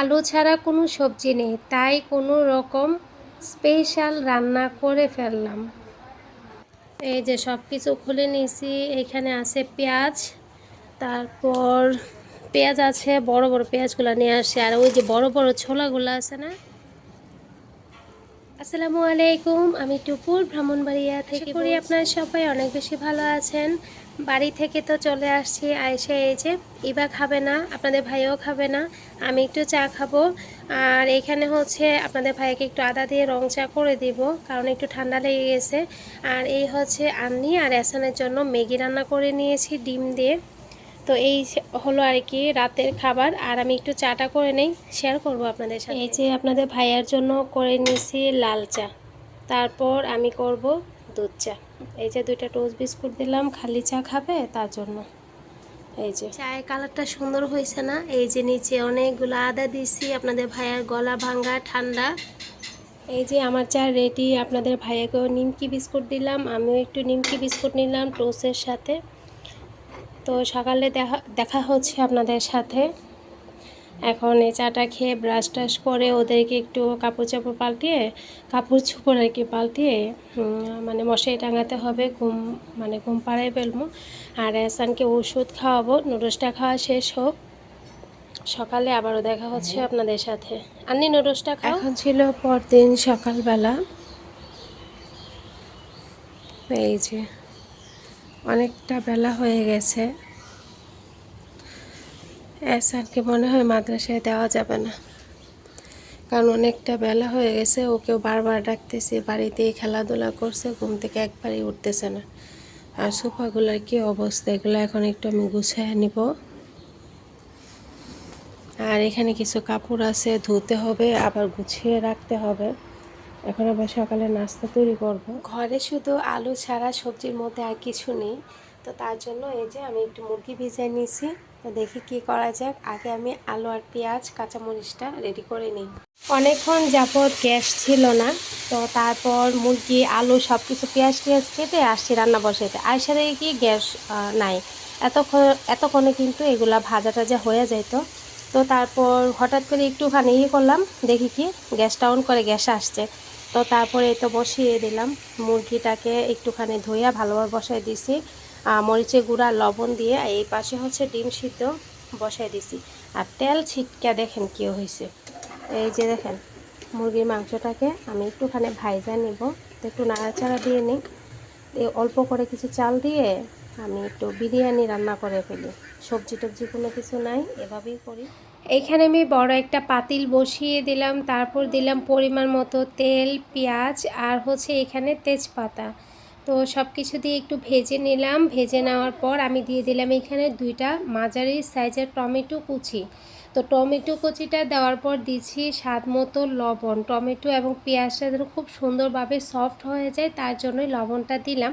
আলু ছাড়া কোনো সবজি নেই তাই কোনো রকম স্পেশাল রান্না করে ফেললাম। এই যে সব কিছু খুলে নিয়েছি এখানে আছে পেঁয়াজ তারপর পেঁয়াজ আছে বড় বড় পেঁয়াজগুলো নিয়ে আসে আর ওই যে বড় বড় ছোলাগুলো আছে না? আসসালামু আলাইকুম আমি টুপুর ভ্রমণবাড়িয়া থেকে করি আপনারা সবাই? অনেক বেশি ভালো আছেন। বাড়ি থেকে তো চলে আসছি আইসে এই যে, ইবা খাবে না, আপনাদের ভাইও খাবে না, আমি একটু চা খাব। আর এখানে হচ্ছে আপনাদের ভাইকে একটু আদা দিয়ে রং চা করে দিব, কারণ একটু ঠান্ডা লেগে গেছে। আর এই হচ্ছে আন্নি আর এসানের জন্য ম্যাগি রান্না করে নিয়েছি ডিম দিয়ে। তো এই হলো আর কি রাতের খাবার, আর আমি একটু চাটা করে নেই শেয়ার করব আপনাদের সাথে। এই যে আপনাদের ভাইয়ার জন্য করে নিয়েছি লাল চা, তারপর আমি করব দুধ চা। এই যে দুইটা টোস্ট বিস্কুট দিলাম খালি চা খাবে তার জন্য। এই যে। চায়ের কালারটা সুন্দর হয়েছে না? এই যে নিচে অনেকগুলো আদা দিছি আপনাদের ভাইয়ার গলা ভাঙ্গা ঠান্ডা। এই যে আমার চা রেডি আপনাদের ভাইয়াকেও নিমকি বিস্কুট দিলাম আমিও একটু নিমকি বিস্কুট নিলাম টোস্টের সাথে। তো সকালে দেখা দেখা হচ্ছে আপনাদের সাথে। এখন এই চাটা খেয়ে ব্রাশ টাশ করে ওদেরকে একটু কাপড় চাপড় পাল্টিয়ে, কাপড় চোপড় আর কি পাল্টিয়ে মানে মশারি টাঙাতে হবে, ঘুম মানে ঘুম পাড়ায় ফেলব। আর এসানকে ওষুধ খাওয়াবো, নুডলসটা খাওয়া শেষ হোক। সকালে আবারও দেখা হচ্ছে আপনাদের সাথে। আনি নুডলসটা খাওয়া এখন ছিল পরদিন সকালবেলা। এই যে, অনেকটা বেলা হয়ে গেছে। এসারকে মনে হয় মাদ্রাসায় দেওয়া যাবে না। কারণ অনেকটা বেলা হয়ে গেছে, ওকেও বারবার ডাকতেছি বাড়িতেই খেলাধুলা করছে, ঘুম থেকে একবারই উঠতেছে না। আর সোফাগুলোর কি অবস্থা, এগুলো এখন একটু আমি গুছিয়ে নিব। আর এখানে কিছু কাপড় আছে, ধুতে হবে, আবার গুছিয়ে রাখতে হবে। এখন আবার সকালে নাস্তা তৈরি করব। ঘরে শুধু আলু ছাড়া সবজির মধ্যে আর কিছু নেই, তো তার জন্য এই যে আমি একটু মুরগি ভিজাই নিয়েছি। তো দেখি কি করা যাক। আগে আমি আলু আর পেঁয়াজ, কাঁচামরিচটা রেডি করে নিই। অনেকক্ষণ যাবৎ গ্যাস ছিল না, তো তারপর মুরগি, আলু সব কিছু পেঁয়াজ টিয়াজ কেটে আসছি রান্না বসাইতে। আইসা দেখি কি গ্যাস নাই। এতক্ষণ, এতক্ষণে কিন্তু এগুলা ভাজা টাজা হয়ে যেত তো তারপর হঠাৎ করে একটুখানি ইয়ে করলাম, দেখি কি গ্যাসটা অন করে গ্যাস আসছে। তো তারপরে তো বসিয়ে দিলাম। মুরগিটাকে একটুখানি ধুইয়া ভালোভাবে বসাই দিছি। মরিচের গুঁড়া, লবণ দিয়ে এই পাশে হচ্ছে ডিম সিদ্ধ বসাই দিছি। আর তেল ছিটকা দেখেন কি হয়েছে। এই যে দেখেন, মুরগির মাংসটাকে আমি একটুখানি ভাইজা নিব। একটু নাড়াচাড়া দিয়ে নিই। অল্প করে কিছু চাল দিয়ে আমি একটু বিরিয়ানি রান্না করে ফেলি। সবজি টবজি কোনো কিছু নাই, এভাবেই করি। এইখানে আমি বড় একটা পাতিল বসিয়ে দিলাম। তারপর দিলাম পরিমাণ মতো তেল, পেঁয়াজ আর হচ্ছে এখানে তেজপাতা। তো সব কিছু দিয়ে একটু ভেজে নিলাম। ভেজে নেওয়ার পর আমি দিয়ে দিলাম এখানে দুইটা মাঝারি সাইজের টমেটো কুচি। তো টমেটো কুচিটা দেওয়ার পর দিচ্ছি স্বাদ মতো লবণ। টমেটো এবং পেঁয়াজটা যেন খুব সুন্দরভাবে সফট হয়ে যায়, তার জন্যই লবণটা দিলাম।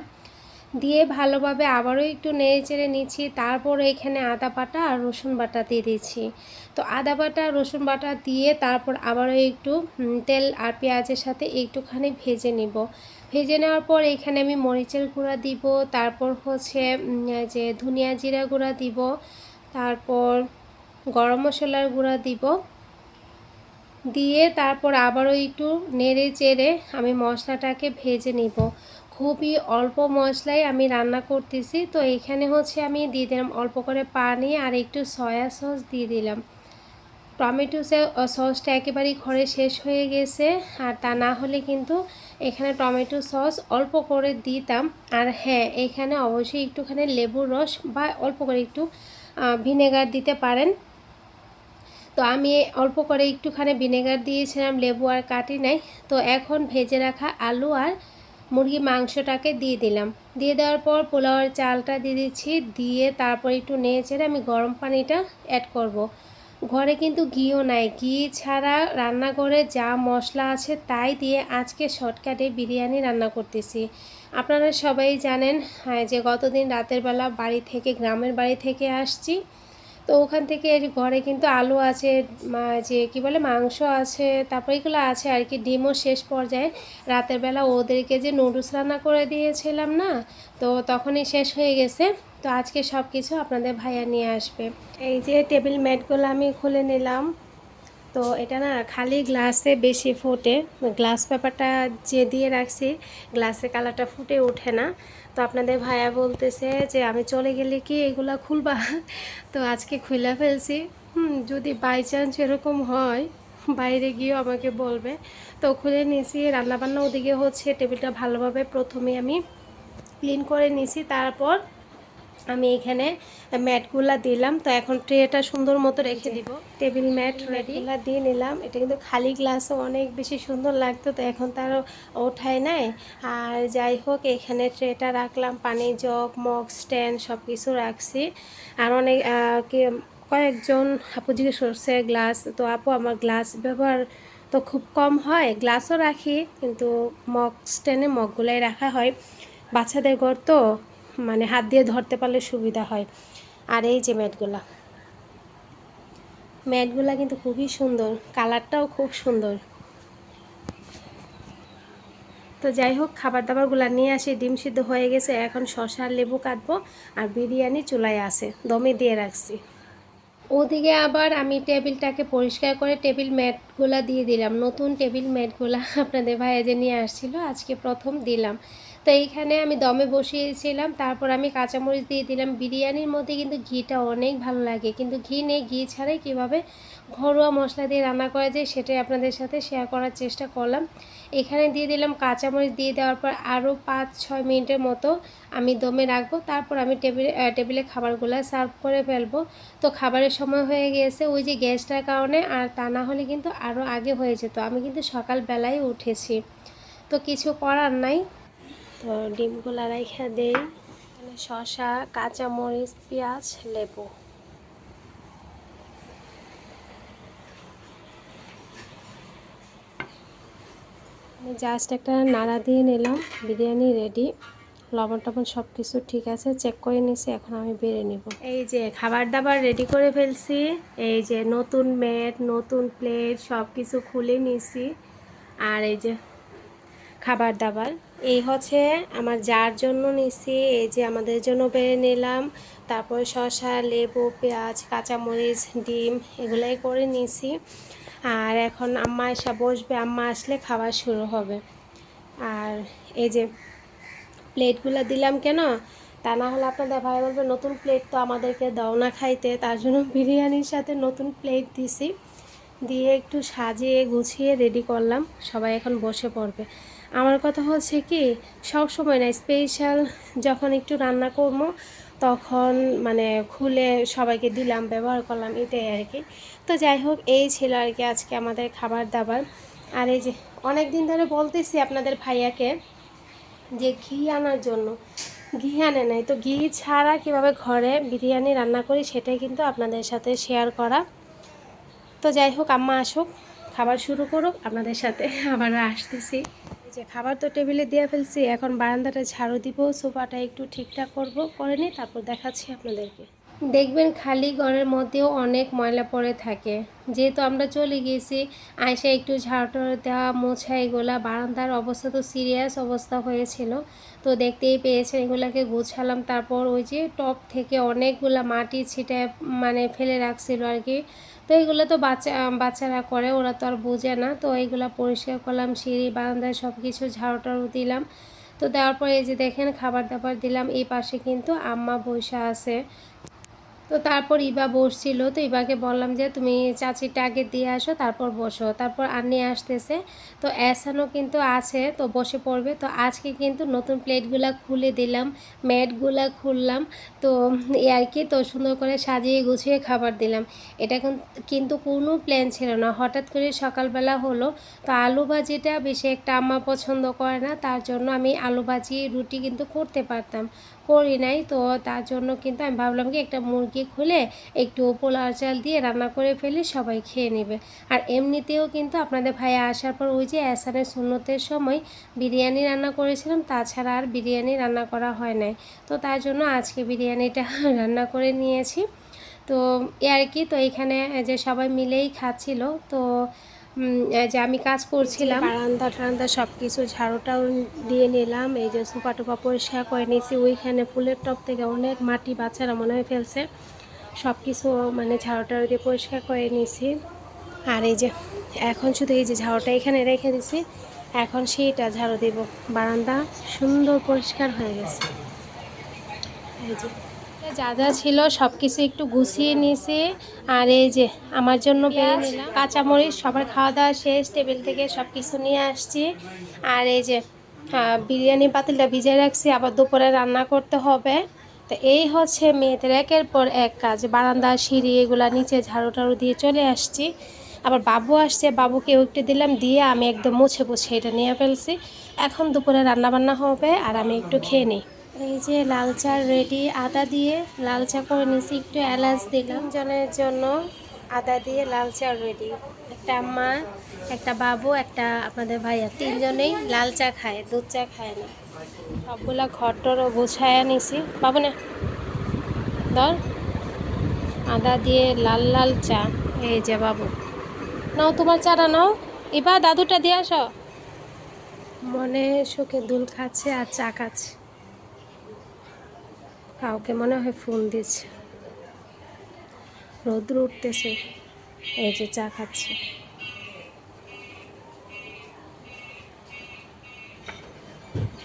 দিয়ে ভালোভাবে আবারও একটু নেড়ে চেড়ে নিচ্ছি। তারপর এখানে আদা বাটা আর রসুন বাটা দিয়ে দিচ্ছি। তো আদা বাটা, রসুন বাটা দিয়ে তারপর আবারও একটু তেল আর পেঁয়াজের সাথে একটুখানি ভেজে নিব। ভেজে নেওয়ার পর এখানে আমি মরিচের গুঁড়া দিব, তারপর হচ্ছে যে ধনিয়া জিরা গুঁড়া দিব, তারপর গরম মশলার গুঁড়া দিব। দিয়ে তারপর আবারও একটু নেড়ে চেড়ে আমি মশলাটাকে ভেজে নিব। খুবই অল্প মশলায় আমি রান্না করতেছি, তো এখানে হচ্ছে আমি দিয়ে দিলাম অল্প করে পানি আর একটু সয়া সস দিয়ে দিলাম। টমেটো সসটা একেবারেই ঘরে শেষ হয়ে গেছে, আর তা না হলে কিন্তু এখানে টমেটো সস অল্প করে দিতাম। আর হ্যাঁ এখানে অবশ্যই একটুখানি লেবুর রস বা অল্প করে একটু ভিনেগার দিতে পারেন। তো আমি অল্প করে একটুখানি ভিনেগার দিয়েছিলাম, লেবু আর কাটি নাই। তো এখন ভেজে রাখা আলু আর মুরগি মাংসটাকে দিয়ে দিলাম। দিয়ে দেওয়ার পর পোলাওয়ের চালটা দিয়ে দিচ্ছি। দিয়ে তারপর একটু নেড়ে আমি গরম পানিটা অ্যাড করব। ঘরে কিন্তু ঘিও নাই। ঘি ছাড়া রান্নাঘরে যা মশলা আছে তাই দিয়ে আজকে শর্টকাটে বিরিয়ানি রান্না করতেছি। আপনারা সবাই জানেন যে গতদিন রাতের বেলা বাড়ি থেকে, গ্রামের বাড়ি থেকে আসছি। তো ওখান থেকে ঘরে কিন্তু আলু আছে যে কি বলে, মাংস আছে, তারপর এগুলো আছে আর কি, ডিমও শেষ পর্যায়ে। রাতের বেলা ওদেরকে যে নুডলস রান্না করে দিয়েছিলাম না, তো তখনই শেষ হয়ে গেছে। তো আজকে সব কিছু আপনাদের ভাইয়া নিয়ে আসবে। এই যে টেবিল ম্যাটগুলো আমি খুলে নিলাম। তো এটা না খালি গ্লাসে বেশি ফোটে। গ্লাস পেপারটা যে দিয়ে রাখছি, গ্লাসের কালারটা ফুটে ওঠে না। তো আপনাদের ভাইয়া বলতেছে যে, আমি চলে গেলে কি এগুলা খুলবা? তো আজকে খুলে ফেলছি। যদি বাই চান্স এরকম হয়, বাইরে গিয়েও আমাকে বলবে। তো খুলে নিয়েছি রান্নাবান্না ওদিকে হচ্ছে। টেবিলটা ভালোভাবে প্রথমে আমি ক্লিন করে নিয়েছি তারপর আমি এখানে ম্যাটগুলা দিলাম তো এখন ট্রেটা সুন্দর মতো রেখে দিব। টেবিল ম্যাট ম্যাটগুলা দিয়ে নিলাম। এটা কিন্তু খালি গ্লাসও অনেক বেশি সুন্দর লাগতো তো এখন তার ওঠায় নাই। আর যাই হোক এখানে ট্রেটা রাখলাম পানি জগ মগ স্ট্যান্ড সব কিছু রাখছি। আর অনেক কি কয়েকজন আপু জিজ্ঞেস করছে গ্লাস তো আপু আমার গ্লাস ব্যবহার তো খুব কম হয় গ্লাসও রাখি কিন্তু মগ স্ট্যান্ডে মগগুলাই রাখা হয়। বাচ্চাদের ঘর তো মানে হাত দিয়ে ধরতে পারলে সুবিধা হয়। আর এই যে ম্যাটগুলা। ম্যাটগুলা কিন্তু খুবই সুন্দর, কালারটাও খুব সুন্দর। তো যাই হোক খাবার দাবারগুলো নিয়ে আসি, ডিম সিদ্ধ হয়ে গেছে, এখন শশা লেবু কাটবো, আর বিরিয়ানি চুলায় আছে, দমে দিয়ে রাখছি। ওদিকে আবার আমি টেবিলটাকে পরিষ্কার করে টেবিল ম্যাটগুলা দিয়ে দিলাম। নতুন টেবিল ম্যাটগুলা আপনাদের ভাইয়া যে নিয়ে আসছিল, আজকে প্রথম দিলাম। তো এইখানে আমি দমে বসিয়েছিলাম, তারপর আমি কাঁচামরিচ দিয়ে দিলাম। বিরিয়ানির মধ্যে কিন্তু ঘিটা অনেক ভালো লাগে, কিন্তু ঘি নেই, ঘি ছাড়াই কীভাবে ঘরোয়া মশলা দিয়ে রান্না করা যায় সেটাই আপনাদের সাথে শেয়ার করার চেষ্টা করলাম। এখানে দিয়ে দিলাম কাঁচামরিচ দিয়ে দেওয়ার পর আরও পাঁচ, ছয় মিনিটের মতো আমি দমে রাখব। তারপর আমি টেবিলে টেবিলে খাবারগুলো সার্ভ করে ফেলব। তো খাবারের সময় হয়ে গিয়েছে ওই যে গ্যাসটার কারণে, আর তা না হলে কিন্তু আরও আগে হয়ে যেত। আমি কিন্তু সকালবেলায় উঠেছি। তো কিছু করার নাই। তো ডিমগুলো রাইখা দেই। শশা কাঁচামরিচ, পেঁয়াজ, লেবু। জাস্ট একটা নাড়া দিয়ে নিলাম, বিরিয়ানি রেডি লবণ টবণ সব কিছু ঠিক আছে চেক করে নিছি এখন আমি বেড়ে নিব। এই যে খাবার দাবার রেডি করে ফেলছি, এই যে নতুন ম্যাট নতুন প্লেট সব কিছু খুলে নিছি আর এই যে খাবার দাবার এই হচ্ছে আমার যার জন্য নিছি এই যে আমাদের জন্য বেড়ে নিলাম, তারপর শসা, লেবু, পেঁয়াজ, কাঁচামরিচ, ডিম, এগুলাই করে নিছি আর এখন আম্মা এসে বসবে, আম্মা আসলে খাওয়া শুরু হবে। আর এই যে প্লেটগুলো দিলাম কেন, তা না হলে আপনাদের ভাই বলবে, নতুন প্লেট তো আমাদেরকে দাও না খাইতে। তার জন্য বিরিয়ানির সাথে নতুন প্লেট দিছি। দিয়ে একটু সাজিয়ে গুছিয়ে রেডি করলাম। সবাই এখন বসে পড়বে। আমার কথা হচ্ছে কি সব সময় না স্পেশাল যখন একটু রান্না করব তখন মানে খুলে সবাইকে দিলাম, ব্যবহার করলাম, এটাই আর কি। তো যাই হোক, এই ছিল আর কি আজকে আমাদের খাবার দাবার। আর এই যে অনেক দিন ধরে বলতেছি আপনাদের ভাইয়াকে যে ঘি আনার জন্য। ঘি আনে নাই, তো ঘি ছাড়া কীভাবে ঘরে বিরিয়ানি রান্না করি সেটাই কিন্তু আপনাদের সাথে শেয়ার করা। তো যাই হোক, আম্মা আসুক, খাবার শুরু করুক, আপনাদের সাথে আবার আসতেছি। যে খাবার তো টেবিলে দিয়ে ফেলছি, এখন বারান্দাটা ঝাড়ু দিব, সোফাটা একটু ঠিকঠাক করব, করে নিই, তারপর দেখাচ্ছি আপনাদেরকে। দেখবেন খালি ঘরের মধ্যেও অনেক ময়লা পড়ে থাকে। যেহেতু আমরা চলে গিয়েছি আয়সা একটু ঝাড়ু দেওয়া, মোছা এগুলা, বারান্দার অবস্থা তো সিরিয়াস অবস্থা হয়েছিল। তো দেখতেই পেয়েছেন এগুলাকে গোছালাম, তারপর ওই যে টপ থেকে অনেকগুলা মাটি ছিটে মানে ফেলে রাখছিল আর কি। তো এইগুলো তো বাচ্চা বাচ্চারা করে, ওরা তো আর বোঝে না। তো এইগুলো পরিষ্কার করলাম, সিঁড়ি বারান্দায় সব কিছু ঝাড়ু দিলাম। তো দেওয়ার পরে এই যে দেখেন, খাবার দাবার দিলাম। এই পাশে কিন্তু আম্মা বৈশা আছে। তো তারপর ইবা বসছিল, তো ইবাকে বললাম যে, তুমি চাচিটা আগে দিয়ে আসো, তারপর বসো। তারপর আন্নি আসতেছে। তো এসানো কিন্তু আছে, তো বসে পড়বে। তো আজকে কিন্তু নতুন প্লেটগুলা খুলে দিলাম, ম্যাটগুলা খুললাম। তো আর কি, তো সুন্দর করে সাজিয়ে গুছিয়ে খাবার দিলাম। এটা কিন্তু কোনো প্ল্যান ছিল না। হঠাৎ করে সকালবেলা হলো, তো আলু ভাজিটা বেশি একটা আম্মা পছন্দ করে না। তার জন্য আমি আলু ভাজি রুটি কিন্তু করতে পারতাম। করি নাই। তো তার জন্য কিন্তু আমি ভাবলাম কি একটা মুরগি খুলে একটু পোলার চাল দিয়ে রান্না করে ফেলে, সবাই খেয়ে নেবে। আর এমনিতেও কিন্তু আপনাদের ভাইয়া আসার পর ওই যে অ্যাসানের সুন্নতের সময় বিরিয়ানি রান্না করেছিলাম, তাছাড়া আর বিরিয়ানি রান্না করা হয় নাই। তো তার জন্য আজকে বিরিয়ানিটা রান্না করে নিয়েছি। তো এ আর কি, তো এখানে যে সবাই মিলেই খাচ্ছিল। তো যে আমি কাজ করছিলাম। বারান্দা টারান্দা সব কিছু ঝাড়ুটাও দিয়ে নিলাম। এই যে সোফা টোপা পরিষ্কার করে নিয়েছি। ওইখানে ফুলের টপ থেকে অনেক মাটি বাচ্চারা মনে হয়ে ফেলছে। সব কিছু মানে ঝাড়ু টাড়ু দিয়ে পরিষ্কার করে নিয়েছি। আর এই যে এখন শুধু এই যে ঝাড়ুটা এখানে রেখে দিছি। এখন সেইটা ঝাড়ু দেব। বারান্দা সুন্দর পরিষ্কার হয়ে গেছে। এই যে যা যা ছিল সব কিছু একটু গুছিয়ে নিয়েছি। আর এই যে আমার জন্য পেঁয়াজ, কাঁচামরিচ, সবার খাওয়া দাওয়া শেষ, টেবিল থেকে সব কিছু নিয়ে আসছি। আর এই যে বিরিয়ানি পাতিলটা ভিজিয়ে রাখছি, আবার দুপুরে রান্না করতে হবে। তো এই হচ্ছে মেয়েদের একের পর এক কাজ। বারান্দা, সিঁড়ি এগুলা নিচে ঝাড়ু টাড়ু দিয়ে চলে আসছি। আবার বাবু আসছে বাবুকে একটু দিলাম, দিয়ে আমি একদম মুছে মুছে এটা নিয়ে ফেলছি। এখন দুপুরে রান্না বান্না হবে, আর আমি একটু খেয়ে নিই। এই যে লাল চা রেডি আদা দিয়ে লাল চা করে নিয়েছি একটু এলাচ দিলাম। জনের জন্য আদা দিয়ে লাল চা রেডি একটা মা একটা বাবু একটা আপনাদের ভাইয়া তিনজনেই লাল চা খায় দুধ চা খায় না। সবগুলা ঘরটরও গুছায়া নিছি। বাবু না ধর। আদা দিয়ে লাল লাল চা এই যে বাবু। নাও তোমার চাটা নাও। এবার দাদুটা দিয়ে আসো। মনে সুখে দুল খাচ্ছে আর চা খাচ্ছে। কাউকে মনে হয় ফোন দিচ্ছে রোদ্র উঠতেছে, এই যে চা খাচ্ছে।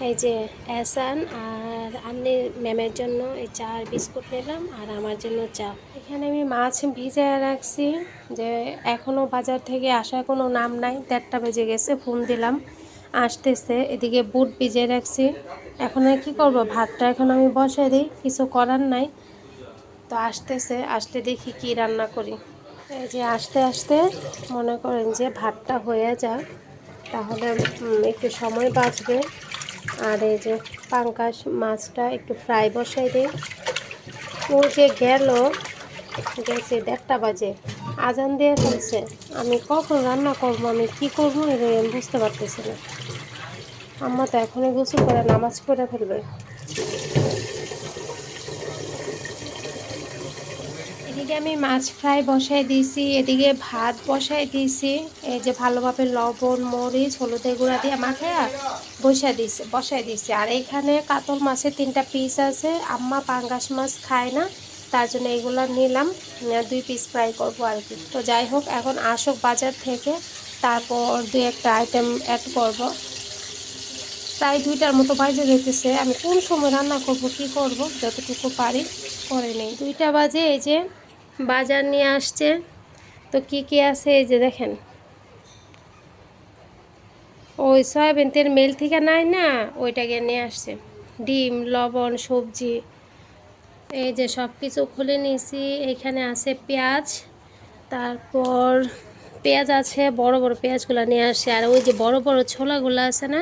এই যে এসান আর আন্নির ম্যামের জন্য এই চা আর বিস্কুট নিলাম আর আমার জন্য চা। এখানে আমি মাছ ভিজায় রাখছি যে এখনও বাজার থেকে আসার কোনো নাম নাই, দেড়টা বেজে গেছে ফোন দিলাম। আসতেছে, এদিকে বুট ভিজিয়ে রাখছি। এখন আর কী করব? ভাতটা এখন আমি বসাই দিই, কিছু করার নাই। তো আসতেছে আসতে দেখি কি রান্না করি। এই যে আসতে আসতে মনে করেন যে ভাতটা হয়ে যাক, তাহলে একটু সময় বাঁচবে। আর এই যে পাঙ্কাশ মাছটা একটু ফ্রাই বসাই দিই। ও যে গেল, গেছে দেড়টা বাজে, আজান দিয়ে ফেলছে। আমি কখন রান্না করব, আমি কি করব বুঝতে পারতেছি না। আম্মা তো এখনই গোসল করে, নামাজ পড়ে ফেলবে। এদিকে আমি মাছ ফ্রাই বসাই দিয়েছি, এদিকে ভাত বসাই দিয়েছি, এই যে ভালোভাবে লবণ, মরিচ, হলুদের গুঁড়া দিয়ে মাখায় বসাই দিয়েছি বসাই দিয়েছি। আর এখানে কাতল মাছের তিনটা পিস আছে, আম্মা পাঙ্গাস মাছ খায় না, তার জন্য এগুলো নিলাম দুই পিস ফ্রাই করব আর কি। তো যাই হোক, এখন আসুক বাজার থেকে, তারপর দুই একটা আইটেম অ্যাড করব। প্রায় দুইটার মতো বাজে যেতেছে আমি কোন সময় রান্না করব, কি করব, যতটুকু পারি করে নেই। দুইটা বাজে, এই যে বাজার নিয়ে আসছে। তো কি কি আছে, এই যে দেখেন। ওই সয়াবিন তেল মেল থেকে নাই না, ওইটাকে নিয়ে আসছে। ডিম, লবণ, সবজি, এই যে সব কিছু খুলে নিয়েছি। এখানে আছে পেঁয়াজ, তারপর পেঁয়াজ আছে, বড় বড় পেঁয়াজগুলো নিয়ে আসছে। আর ওই যে বড় বড় ছোলাগুলো আছে না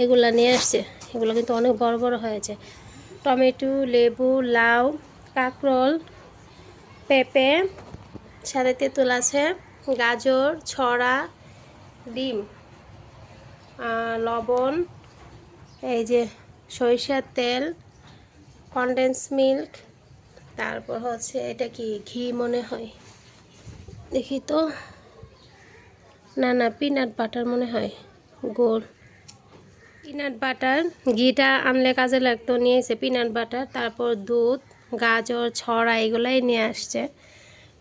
এগুলা নিয়ে আসছে। এগুলো কিন্তু অনেক বড় বড় হয়েছে। টমেটো, লেবু, লাউ, কাঁকরোল, পেঁপে সাথে তেঁতুল আছে, গাজর, ছড়া, ডিম লবণ, এই যে সরিষার তেল কনডেন্স মিল্ক তারপর হচ্ছে এটা কি ঘি মনে হয়। দেখি তো, না না পিনাট বাটার মনে হয়, গোল। পিনাট বাটার ঘিটা আনলে কাজে লাগতো নিয়ে এসে পিনাট বাটার তারপর দুধ, গাজর, ছড়া, এগুলাই নিয়ে আসছে।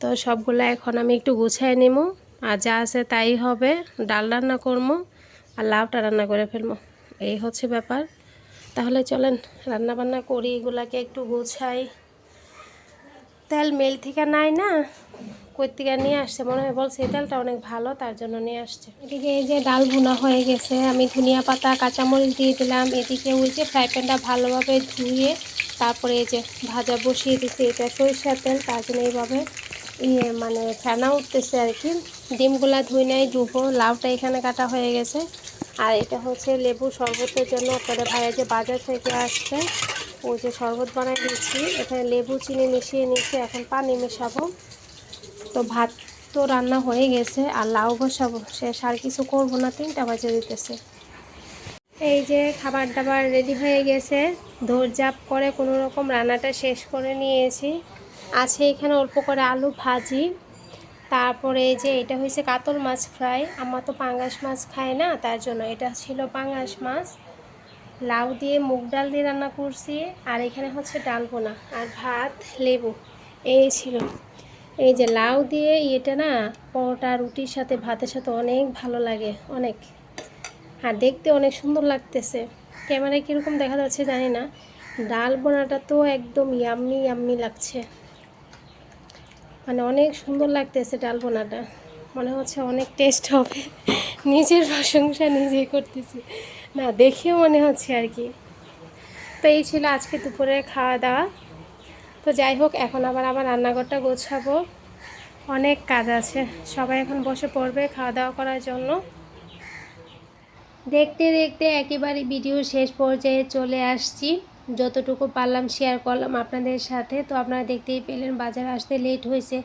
তো সবগুলো এখন আমি একটু গুছাই নিব, আর যা আছে তাই হবে, ডাল রান্না করব, আর লাউটা রান্না করে ফেলব। এই হচ্ছে ব্যাপার। তাহলে চলেন রান্না বান্না করি, এগুলাকে একটু গুছাই। তেল মেল থেকে নাই না কই নিয়ে আসছে, মনে হয় বলছে এই তেলটা অনেক ভালো, তার জন্য নিয়ে আসছে। এদিকে এই যে ডাল ভুনা হয়ে গেছে, আমি ধনিয়া পাতা, কাঁচামরিচ দিয়ে দিলাম। এদিকে ওই যে ফ্রাই প্যানটা ভালোভাবে ধুয়ে তারপরে এই যে ভাজা বসিয়ে দিচ্ছি এটা সরিষার তেল, তার জন্য এইভাবে ইয়ে মানে ফেনা উঠতেছে আর কি। ডিমগুলা ধুই নাই ডুবো লাউটা এখানে কাটা হয়ে গেছে। আর এটা হচ্ছে লেবু শরবতের জন্য আপনাদের ভাইয়া যে বাজার থেকে আসছে, ওই যে শরবত বানাই দিচ্ছি এখানে লেবু, চিনি মিশিয়ে নিচ্ছি এখন পানি মেশাবো। তো ভাত তো রান্না হয়ে গেছে আর লাউ বসাবো শেষ, আর কিছু করব না, তিনটা বাজে দিতেছে। এই যে খাবার দাবার রেডি হয়ে গেছে দৌড়জাপ করে কোনো রকম রান্নাটা শেষ করে নিয়েছি। আছে এখানে অল্প করে আলু ভাজি, তারপরে এই যে এটা হয়েছে কাতল মাছ ফ্রাই। আমার তো পাঙ্গাস মাছ খায় না, তার জন্য এটা ছিল পাঙ্গাস মাছ। লাউ দিয়ে মুগ ডাল দিয়ে রান্না করছি, আর এখানে হচ্ছে ডাল বোনা আর ভাত লেবু, এই ছিল। এই যে লাউ দিয়ে এটা না, পরোটা রুটির সাথে ভাতের সাথে অনেক ভালো লাগে, অনেক। আর দেখতে অনেক সুন্দর লাগতেছে। ক্যামেরায় কীরকম দেখা যাচ্ছে জানি না। ডাল বোনাটা তো একদম ইয়াম্মি ইয়াম্মি লাগছে। মানে অনেক সুন্দর লাগতেছে ডাল বোনাটা। মনে হচ্ছে অনেক টেস্ট হবে। নিজের প্রশংসা নিজেই করতেছি। না, দেখেও মনে হচ্ছে আর কি। তো এই ছিল আজকে দুপুরের খাওয়া দাওয়া। তো যাই হোক, এখন আবার আমার রান্নাঘরটা গোছাবো। অনেক কাজ আছে। সবাই এখন বসে পড়বে খাওয়া দাওয়া করার জন্য। দেখতে দেখতে একেবারে ভিডিও শেষ পর্যায়ে চলে আসছি। যতটুকু পারলাম শেয়ার করলাম আপনাদের সাথে। তো আপনারা দেখতেই পেলেন, বাজার আসতে লেট হয়েছে।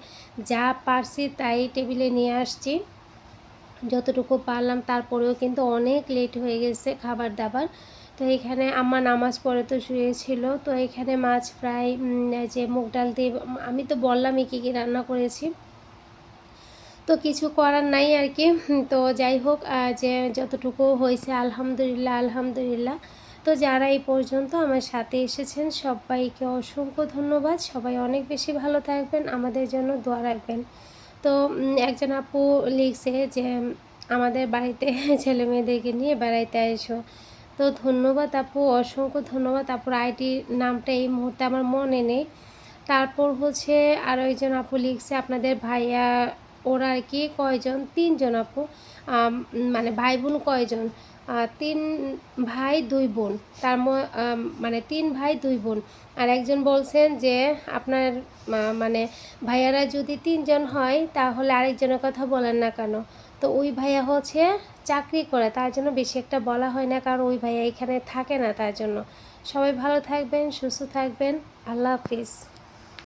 যা পারছি তাই টেবিলে নিয়ে আসছি। যতটুকু পারলাম, তারপরেও কিন্তু অনেক লেট হয়ে গেছে খাবার দাবার তো এখানে আম্মা নামাজ পড়ে তো শুয়েছিল। তো এখানে মাছ উম, যে মুগ ডাল দিয়ে আমি তো বললামই কী কী রান্না করেছি। তো কিছু করার নাই আর কি। তো যাই হোক যে যতটুকু হয়েছে আলহামদুলিল্লাহ আলহামদুলিল্লাহ। তো যারা এই পর্যন্ত আমার সাথে এসেছেন সবাইকে অসংখ্য ধন্যবাদ। সবাই অনেক বেশি ভালো থাকবেন আমাদের জন্য দোয়া রাখবেন। তো একজন আপু লিখছে যে আমাদের বাড়িতে ছেলে মেয়েদেরকে নিয়ে বেড়াইতে এসো। তো ধন্যবাদ আপু, অসংখ্য ধন্যবাদ আপুর আইডির নামটা এই মুহূর্তে আমার মনে নেই। তারপর হচ্ছে আরও একজন আপু লিখছে, আপনাদের ভাইয়া, ওরা আর কি কয়জন? তিনজন আপু। মানে ভাই বোন কয়জন তিন ভাই, দুই বোন। তার মানে তিন ভাই, দুই বোন। আর একজন বলছেন যে আপনার মানে ভাইয়ারা যদি তিনজন হয়, তাহলে আরেকজনের কথা বলেন না কেন? তো ওই ভাইয়া হচ্ছে চাকরি করে, তার জন্য বেশি একটা বলা হয় না, কারণ ওই ভাইয়া এখানে থাকে না তার জন্য। সবাই ভালো থাকবেন, সুস্থ থাকবেন। আল্লাহ হাফিজ।